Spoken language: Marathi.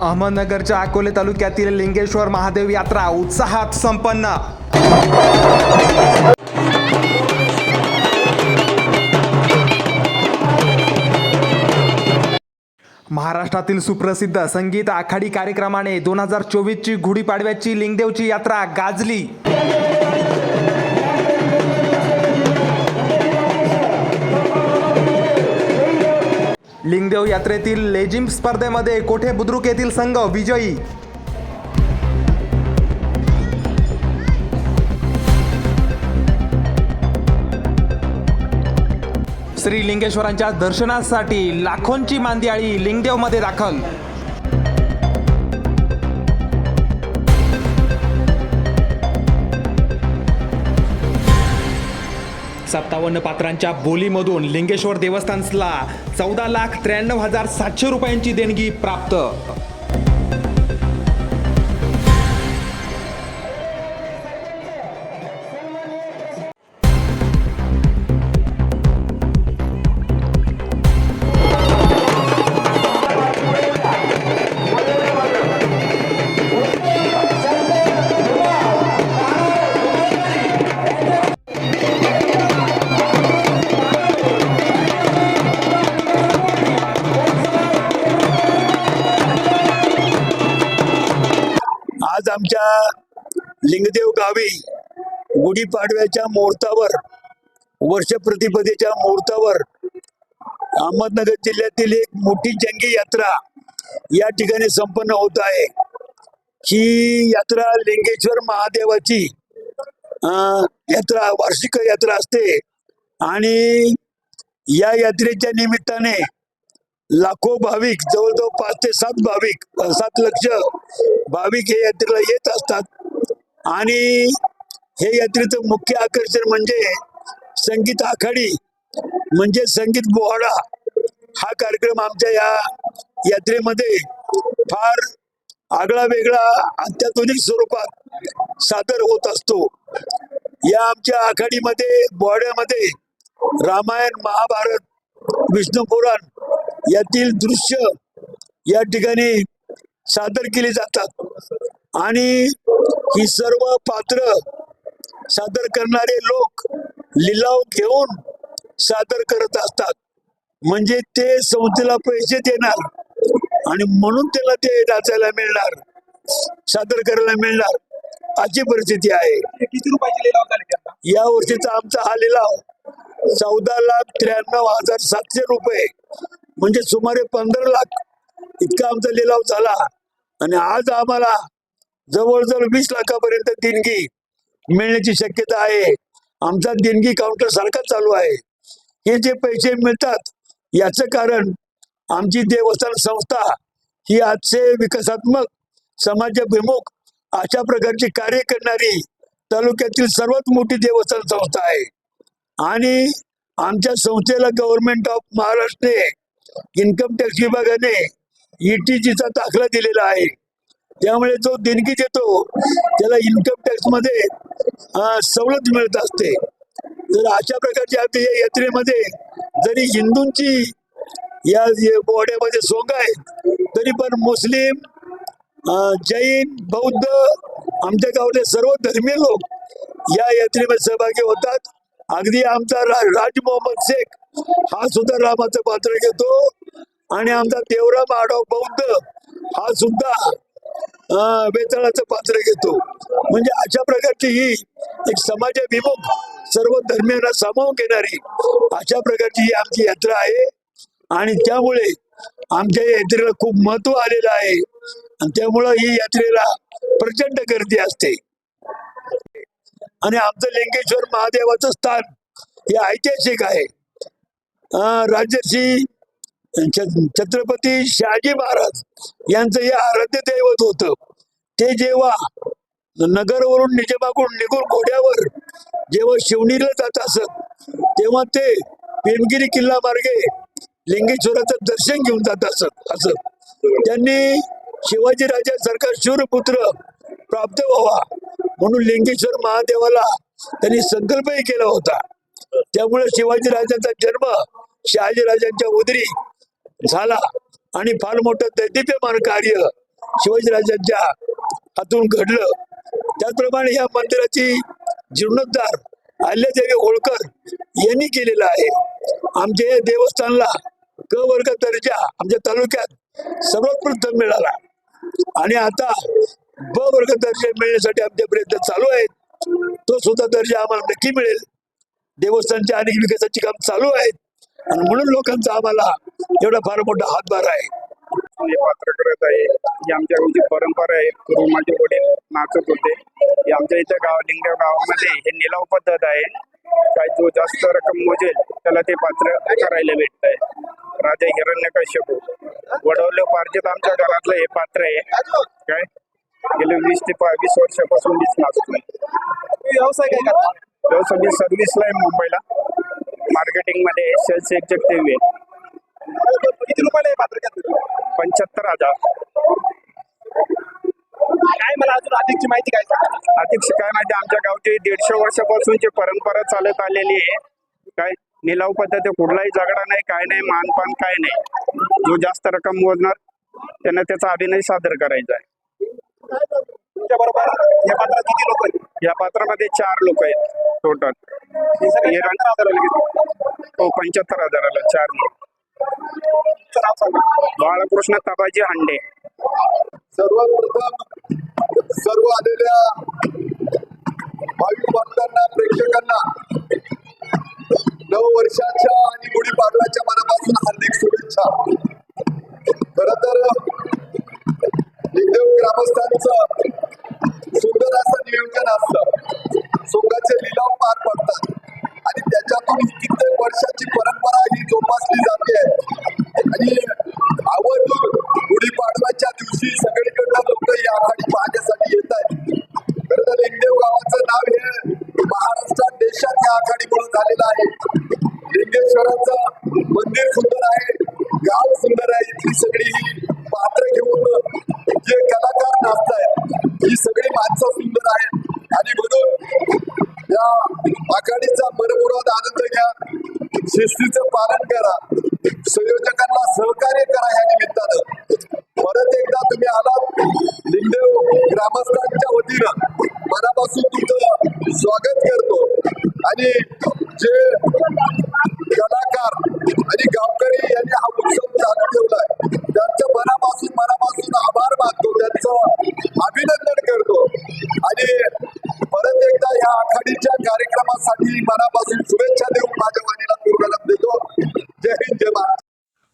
अहमदनगरच्या अकोले तालुक्यातील लिंगेश्वर महादेव यात्रा उत्साहात संपन्न. महाराष्ट्रातील सुप्रसिद्ध संगीत आखाडी कार्यक्रमाने दोन हजार चोवीसची गुढीपाडव्याची लिंगदेवची यात्रा गाजली. लिंगदेव यात्रेतील लेजिम स्पर्धेमध्ये कोठे बुद्रुक येथील संघ विजयी? श्री लिंगेश्वरांच्या दर्शनासाठी लाखोंची मांदियाळी लिंगदेवमध्ये दाखल सत्तावन्न पात्रांच्या बोलीमधून लिंगेश्वर देवस्थानला चौदा लाख त्र्याण्णव हजार सातशे रुपयांची देणगी प्राप्त. आज आमच्या लिंगदेव गावी गुढीपाडव्याच्या मुहूर्तावर वर्ष प्रतिपदेच्या मुहूर्तावर अहमदनगर जिल्ह्यातील एक मोठी जंगी यात्रा या ठिकाणी संपन्न होत आहे. ही यात्रा लिंगेश्वर महादेवाची यात्रा वार्षिक यात्रा असते. आणि या यात्रेच्या निमित्ताने लाखो भाविक जवळजवळ पाच ते सात भाविक सात लक्ष भाविक हे यात्रेला येत असतात. आणि हे यात्रेचं मुख्य आकर्षण म्हणजे संगीत आखाडी म्हणजे संगीत बोहाडा. हा कार्यक्रम आमच्या या यात्रेमध्ये फार आगळा वेगळा अत्याधुनिक स्वरूपात सादर होत असतो. या आमच्या आखाडीमध्ये बोहाड्यामध्ये रामायण महाभारत विष्णू पुराण यातील दृश्य या ठिकाणी सादर केली जातात. आणि ही सर्व पात्र सादर करणारे लोक लिलाव घेऊन सादर करत असतात. म्हणजे ते संस्थेला पैसे देणार आणि म्हणून त्याला ते नाचायला मिळणार सादर करायला मिळणार अशी परिस्थिती आहे. किती रुपयाची या वर्षीचा आमचा हा लिलाव चौदा लाख त्र्याण्णव हजार सातशे रुपये. म्हणजे सुमारे पंधरा लाख इतका आमचा लिलाव झाला. आणि आज आम्हाला जवळजवळ वीस लाखापर्यंत देणगी मिळण्याची शक्यता आहे. आमचा देणगी काउंटर सारखा चालू आहे. हे जे पैसे मिळतात याचं कारण आमची देवस्थान संस्था ही आजचे विकासात्मक समाजाभिमुख अशा प्रकारचे कार्य करणारी तालुक्यातील सर्वात मोठी देवस्थान संस्था आहे. आणि आमच्या संस्थेला गव्हर्नमेंट ऑफ महाराष्ट्रने इन्कम टॅक्स विभागाने ईटीजीचा दाखला दिलेला आहे. त्यामुळे जो देणगी देतो त्याला इन्कम टॅक्समध्ये सवलत मिळत असते. तर अशा प्रकारच्या या यात्रेमध्ये जरी हिंदूंची या या सोंग आहे तरी पण मुस्लिम जैन बौद्ध आमच्या गावातले सर्व धर्मीय लोक या यात्रेमध्ये सहभागी होतात. अगदी आमचा रा- राज मोहम्मद शेख हा सुद्धा रामाचं पात्र घेतो. आणि आमचा देवराम माडव बौद्ध हा सुद्धा अं, पात्र घेतो. म्हणजे अशा प्रकारची ही एक समाजाभिमुख सर्व धर्मियांना सामावून घेणारी अशा प्रकारची ही आमची यात्रा आहे. आणि त्यामुळे आमच्या यात्रेला खूप महत्त्व आलेलं आहे. आणि त्यामुळं ही यात्रेला प्रचंड गर्दी असते. आणि आमचं लिंगेश्वर महादेवाचं स्थान हे ऐतिहासिक आहे. राजर्षी छत्रपती शहाजी महाराज यांचं हे आराध्य दैवत होतं. ते जेव्हा नगरवरून निजामाकडून निघून घोड्यावर जेव्हा शिवणीला जात असत तेव्हा ते भीमगिरी किल्ला मार्गे लिंगेश्वराचं दर्शन घेऊन जात असत असत. त्यांनी शिवाजी राजासारखा शूरपुत्र प्राप्त व्हावा म्हणून लिंगेश्वर महादेवाला त्यांनी संकल्पही केला होता. त्यामुळे शिवाजीराजांचा जन्म शहाजीराजांच्या उदरी झाला. आणि फार मोठं दैदिप्यमान कार्य शिवाजीराजांच्या हातून घडलं. त्याचप्रमाणे या मंदिराची जीर्णोद्धार अहिल्यादेवी होळकर यांनी केलेला आहे. आमच्या या देवस्थानला क वर्ग दर्जा आमच्या तालुक्यात सर्वोत्कृष्ट मिळाला. आणि आता ब वर्ग दर्जा मिळण्यासाठी आमचे प्रयत्न चालू आहेत. तो सुद्धा दर्जा आम्हाला नक्की मिळेल. देवस्थानच्या अनेक विकासाची काम चालू आहेत. आणि म्हणून लोकांचा आम्हाला एवढा फार मोठा हातभार आहे. हे पात्र करत आहे. ही आमच्या गावची परंपरा आहे. पूर्वी माझे वडील नाचत होते. हे आमच्या इथे गाव लिंगाव गावामध्ये हे निलाव पद्धत आहे. काय जो जास्त रक्कम मोजेल त्याला ते पात्र करायला भेटत आहे. राजा हिरण्यकश्यप वडवले पार्जित आमच्या घरातलं हे पात्र आहे. काय? गेले वीस ते वीस वर्षापासून मीच नाचतोय. व्यवसाय काय करता? व्यवसाय मी सर्व्हिसला आहे मुंबईला. मार्केटिंगमध्ये सेल्स एक्झिक्युटिव्ह आहे. किती रुपयाला पंच्याहत्तर हजार. काय मला अजून अधिकची माहिती काय सांगा अधिक काय माहिती आमच्या गावची दीडशे वर्षापासूनची परंपरा चालत आलेली आहे काय निलाव पद्धती कुठलाही झगडा नाही काय नाही मानपान काय नाही. जो जास्त रक्कम मोजणार त्यानं त्याचा अभिनय सादर करायचा आहे. तुमच्या बरोबर? या पात्रात किती लोक आहेत? या पात्रामध्ये चार लोक आहेत टोटल हे सगळे हे. तो पंच्याहत्तर हजाराला चार लोक. तुमचं नाव सांगा. बाळकृष्ण तबाजी हांडे. सर्वात प्रथम सर्व आलेल्या भाविक प्रेक्षकांना नव वर्षाच्या आणि गुढीपाडव्याच्या मनापासून हार्दिक शुभेच्छा. वर्षाची परंपरा ही जोपासली जाते. आणि आवड गुढीपाडव्याच्या दिवशी सगळीकडनं लोक या आखाडी पाहण्यासाठी येत आहेत. खरं तर लिंगदेव गावाचं नाव हे महाराष्ट्रात देशात या आखाडीमुळे झालेलं आहे. लिंगेश्वराचं मंदिर सुंदर आहे गाव सुंदर आहे इथली सगळी ही this is